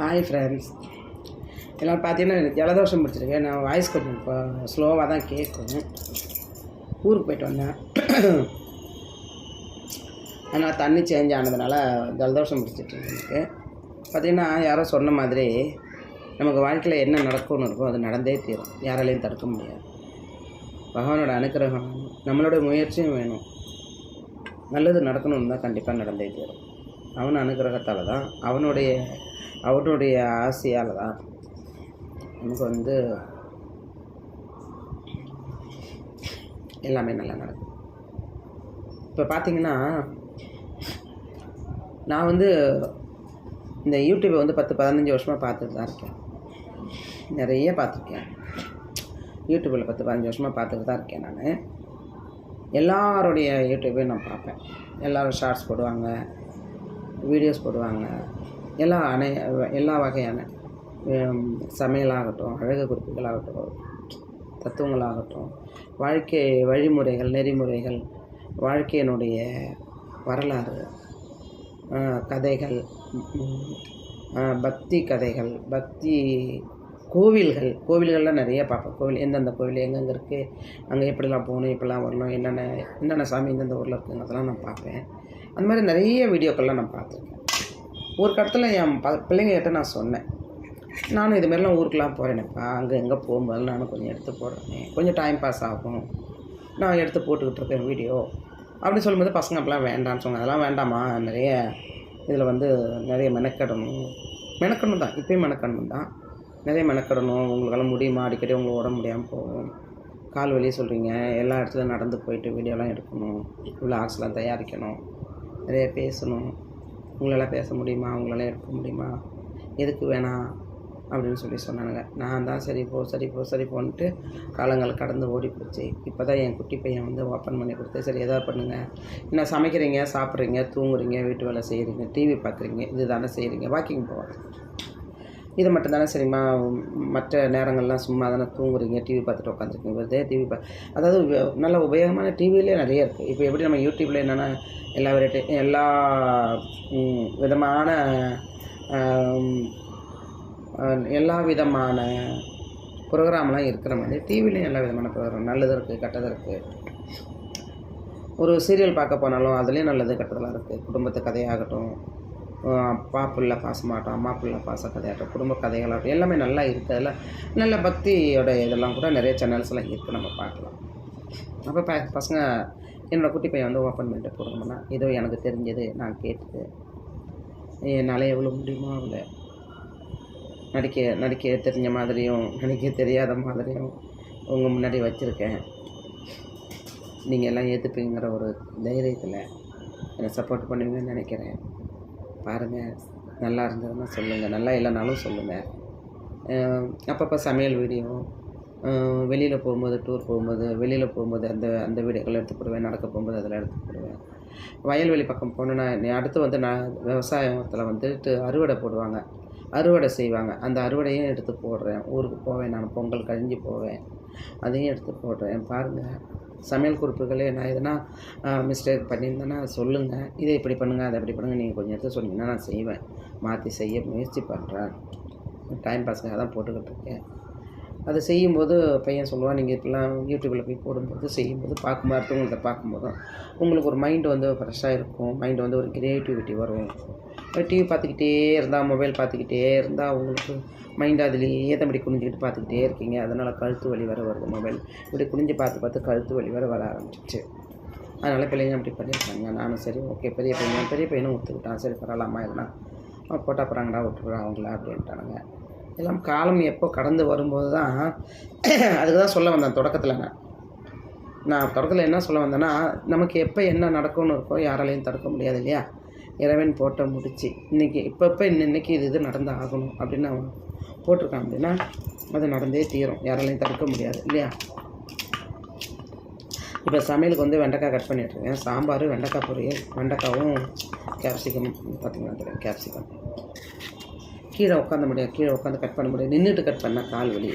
Hi friends எல்லோரும் பார்த்தீங்கன்னா எனக்கு ஜலதோஷம் பிடிச்சிருக்கு. நான் வாய்ஸ் கொஞ்சம் இப்போ ஸ்லோவாக தான் கேட்கும். ஊருக்கு போயிட்டு வந்தேன். அதனால் தண்ணி சேஞ்ச் ஆனதுனால ஜலதோஷம் பிடிச்சிட்டு எனக்கு. பார்த்தீங்கன்னா யாரோ சொன்ன மாதிரி நமக்கு வாழ்க்கையில் என்ன நடக்கும்னு இருக்கோ அது நடந்தே தீரும். யாராலையும் தடுக்க முடியாது. பகவானோட அனுக்கிரகம் நம்மளோட முயற்சியும் வேணும். நல்லது நடக்கணும்னு தான் கண்டிப்பாக நடந்தே தீரும். அவன் அனுகிரகத்தால் தான் அவனுடைய அவருடைய ஆசையால் தான். நமக்கு வந்து எல்லாமே நல்லா நடக்கும். இப்போ பார்த்தீங்கன்னா நான் வந்து இந்த யூடியூப்பை வந்து பத்து பதினஞ்சு வருஷமாக பார்த்துட்டு தான் இருக்கேன். நிறைய பார்த்துருக்கேன். யூடியூப்பில் பத்து பதினஞ்சு வருஷமாக பார்த்துட்டு தான் இருக்கேன் நான். எல்லாருடைய யூடியூப்பையும் நான் பார்ப்பேன். எல்லோரும் ஷார்ட்ஸ் போடுவாங்க வீடியோஸ் போடுவாங்க. எல்லா அனை எல்லா வகையான சமையலாகட்டும் அழகு குறிப்புகளாகட்டும் தத்துவங்களாகட்டும் வாழ்க்கை வழிமுறைகள் நெறிமுறைகள் வாழ்க்கையினுடைய வரலாறு கதைகள் பக்தி கதைகள் பக்தி கோவில்கள் கோவில்கள்லாம் நிறைய பார்ப்பேன் கோவில் எந்தெந்த கோவில் எங்கெங்கே இருக்குது அங்கே எப்படிலாம் போகணும் எப்படிலாம் வரணும் என்னென்ன என்னென்ன சாமி எந்தெந்த ஊரில் இருக்குங்க அதெல்லாம் நான் பார்ப்பேன். அந்த மாதிரி நிறைய வீடியோக்கள்லாம் நான் பார்த்துருக்கேன். ஒரு கட்டத்தில் என் ப பிள்ளைங்ககிட்ட நான் சொன்னேன். நானும் இதுமாரிலாம் ஊருக்கெலாம் போகிறேனப்பா அங்கே எங்கே போகும்போது நானும் கொஞ்சம் எடுத்து போடுறேன். கொஞ்சம் டைம் பாஸ் ஆகும். நான் எடுத்து போட்டுக்கிட்டு இருக்கேன் வீடியோ அப்படி சொல்லும்போது பசங்க அப்பெல்லாம் வேண்டாம்னு சொன்னாங்க. அதெல்லாம் வேண்டாமா நிறைய இதில் வந்து நிறைய மெனக்கடணும். மெனக்கணும் தான். இப்பயும் மெனக்கணும் தான். நிறைய மெனக்கடணும். உங்களுக்கெல்லாம் முடியுமா? அடிக்கடி உங்களுக்கு உடம்பு முடியாமல் போகும். கால் வலியே சொல்கிறீங்க எல்லா இடத்துலையும் நடந்து போயிட்டு வீடியோலாம் எடுக்கணும். இவ்வளோ விளாக்ஸ்லாம் தயாரிக்கணும். நிறைய பேசணும். உங்களால் பேச முடியுமா? உங்களால் எடுக்க முடியுமா? எதுக்கு வேணாம் அப்படின்னு சொல்லி சொன்னானுங்க. நான் தான் சரி போ சரி போ சரி போன்ட்டு காலங்கள் கடந்து ஓடி போச்சு. இப்போ தான் என் குட்டி பையன் வந்து ஓப்பன் பண்ணி கொடுத்து சரி எதாவது பண்ணுங்கள் என்ன சமைக்கிறீங்க சாப்பிட்றீங்க தூங்குறீங்க வீட்டு வேலை செய்கிறீங்க டிவி பார்க்குறீங்க இது தானே செய்கிறீங்க வாக்கிங் போவாங்க இது மட்டும் தானே சரிம்மா மற்ற நேரங்கள்லாம் சும்மா தானே தூங்குறீங்க டிவி பார்த்துட்டு உட்காந்துருக்கீங்க. இதே டிவி பா அதாவது நல்ல உபயோகமான டிவிலே நிறைய இருக்குது இப்போ எப்படி நம்ம யூடியூப்பில் என்னென்னா எல்லா வெரைட்டி எல்லா விதமான எல்லா விதமான ப்ரோக்ராம்லாம் இருக்கிற மாதிரி டிவிலையும் எல்லா விதமான ப்ரோக்ராம் நல்லது இருக்குது கெட்டது இருக்குது ஒரு சீரியல் பார்க்க போனாலும் அதுலேயும் நல்லது கெட்டதெல்லாம் இருக்குது குடும்பத்து கதையாகட்டும் அப்பா பிள்ளை பாசமாட்டம் அம்மா பிள்ளை பாச கதையாட்டம் குடும்ப கதைகளாகட்டும் எல்லாமே நல்லா இருக்குது அதில் நல்ல பக்தியோட இதெல்லாம் கூட நிறைய சேனல்ஸ்லாம் இருக்குது நம்ம பார்க்கலாம். அப்போ ப பசங்க என்னோடய குட்டி பையன் வந்து ஓப்பன் பண்ணிட்டு போடணும்னா ஏதோ எனக்கு தெரிஞ்சது நான் கேட்டது. என்னால் எவ்வளோ முடியுமோ அவளை நடிக்க நடிக்க தெரிஞ்ச மாதிரியும் நடிக்க தெரியாத மாதிரியும் உங்கள் முன்னாடி வச்சுருக்கேன். நீங்கள் எல்லாம் ஏற்றுப்பீங்கிற ஒரு தைரியத்தில் என்னை சப்போர்ட் பண்ணுவீங்கன்னு நினைக்கிறேன். பாருங்கள் நல்லா இருந்ததுன்னா சொல்லுங்கள் நல்லா இல்லைனாலும் சொல்லுங்கள் அப்பப்போ சமையல் வீடியோ வெளியில் போகும்போது டூர் போகும்போது வெளியில் போகும்போது அந்த அந்த வீடியோக்கள் எடுத்து போடுவேன் நடக்க போகும்போது அதில் எடுத்து போடுவேன். வயல்வெளி பக்கம் போனோன்னா அடுத்து வந்து நான் விவசாயத்தில் வந்துட்டு அறுவடை போடுவாங்க. அறுவடை செய்வாங்க. அந்த அறுவடையும் எடுத்து போடுறேன். ஊருக்கு போவேன் நான் பொங்கல் கழிஞ்சு போவேன். அதையும் எடுத்து போடுறேன். பாருங்கள் சமையல் குறிப்புகளே நான் எதனா மிஸ்டேக் பண்ணியிருந்தேன்னா சொல்லுங்கள் இதை இப்படி பண்ணுங்கள் அதை இப்படி பண்ணுங்கள் நீங்கள் கொஞ்சம் எடுத்து சொன்னீங்கன்னா நான் செய்வேன். மாற்றி செய்ய முயற்சி பண்ணுறேன் டைம் பாஸ்க்காக தான் போட்டுக்கிட்டு இருக்கேன். அதை செய்யும்போது பையன் சொல்லுவான் நீங்கள் இப்படிலாம் யூடியூப்பில் போய் போடும்போது செய்யும்போது பார்க்கும்போது அடுத்தவங்கள்ட்ட பார்க்கும்போதும் உங்களுக்கு ஒரு மைண்டு வந்து ஃப்ரெஷ்ஷாக இருக்கும். மைண்டு வந்து ஒரு க்ரியேட்டிவிட்டி வரும். டிவி பார்த்துக்கிட்டே இருந்தால் மொபைல் பார்த்துக்கிட்டே இருந்தால் உங்களுக்கு மைண்ட் அதுலேயே தான் இப்படி குனிஞ்சிக்கிட்டு பார்த்துக்கிட்டே இருக்கீங்க. அதனால் கழுத்து வலி வர வருது மொபைல் இப்படி குனிஞ்சு பார்த்து பார்த்து கழுத்து வலி வர வர ஆரம்பிச்சிச்சு அதனால் பிள்ளைங்க அப்படி பண்ணியிருக்காங்க. நானும் சரி ஓகே பெரிய பையன் பெரிய பையனும் ஒத்துக்கிட்டான். சரி பரவாயில்லாமா இருந்தான் அவன் போட்டா போகிறாங்கடா விட்டுருவான் அவங்கள அப்படின்ட்டானுங்க. எல்லாம் காலம் எப்போ கடந்து வரும்போது தான் அதுக்கு தான் சொல்ல வந்தேன் தொடக்கத்தில். நான் நான் தொடக்கத்தில் என்ன சொல்ல வந்தேன்னா நமக்கு எப்போ என்ன நடக்கும்னு இருக்கோ யாராலையும் தடுக்க முடியாது இல்லையா? இறைவன் போட்ட முடிச்சு. இன்றைக்கி இப்போ இப்போ இன்னைக்கு இது இது நடந்து ஆகணும் அப்படின்னு அவன் போட்டிருக்கான் அப்படின்னா அது நடந்தே தீரும். யாராலையும் தடுக்க முடியாது இல்லையா? இப்போ சமையலுக்கு வந்து வெண்டைக்காய் கட் பண்ணிட்டுருக்கேன். சாம்பார் வெண்டைக்காய் பொரியல் வெண்டைக்காவும் கேப்சிகம் பார்த்தீங்கன்னா தெரியும் கேப்சிகம் கீழே உட்காந்த முடியாது. கீழே உட்காந்து கட் பண்ண முடியாது. நின்றுட்டு கட் பண்ணால் கால் வலி.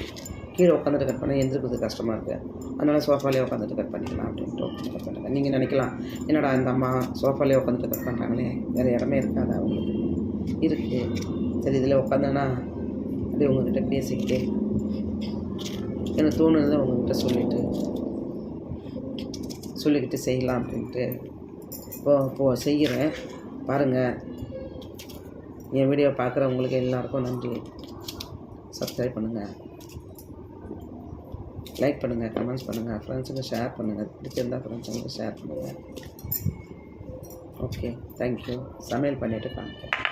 கீழே உட்காந்துட்டு கட் பண்ணால் எந்திரிக்கிறது கஷ்டமாக இருக்குது அதனால் சோஃபாலே உட்காந்துட்டு கட் பண்ணிக்கலாம் அப்படின்ட்டு கட் பண்ணுங்க நீங்கள் நினைக்கலாம் என்னடா இந்த அம்மா சோஃபாலே உட்காந்துட்டு கட் பண்ணுறாங்களே வேறு இடமே இருக்காது அவங்களுக்கு? இருக்குது சரி இதில் உட்காந்தேன்னா அப்படியே உங்ககிட்ட பேசிக்கிட்டே எனக்கு தோணுனதை உங்ககிட்ட சொல்லிட்டு சொல்லிக்கிட்டு செய்யலாம் அப்படின்ட்டு. இப்போ இப்போது செய்கிறேன். பாருங்கள் என் வீடியோ பார்க்குறவங்களுக்கு எல்லாருக்கும் நன்றி. சப்ஸ்கிரைப் பண்ணுங்கள் லைக் பண்ணுங்கள் கமெண்ட்ஸ் பண்ணுங்கள் ஃப்ரெண்ட்ஸுங்க ஷேர் பண்ணுங்கள் பிடிச்சிருந்தால் ஃப்ரெண்ட்ஸுங்களுக்கு ஷேர் பண்ணுங்கள் ஓகே தேங்க்யூ சமையல் பண்ணிவிட்டு காமிக்கிறேன்.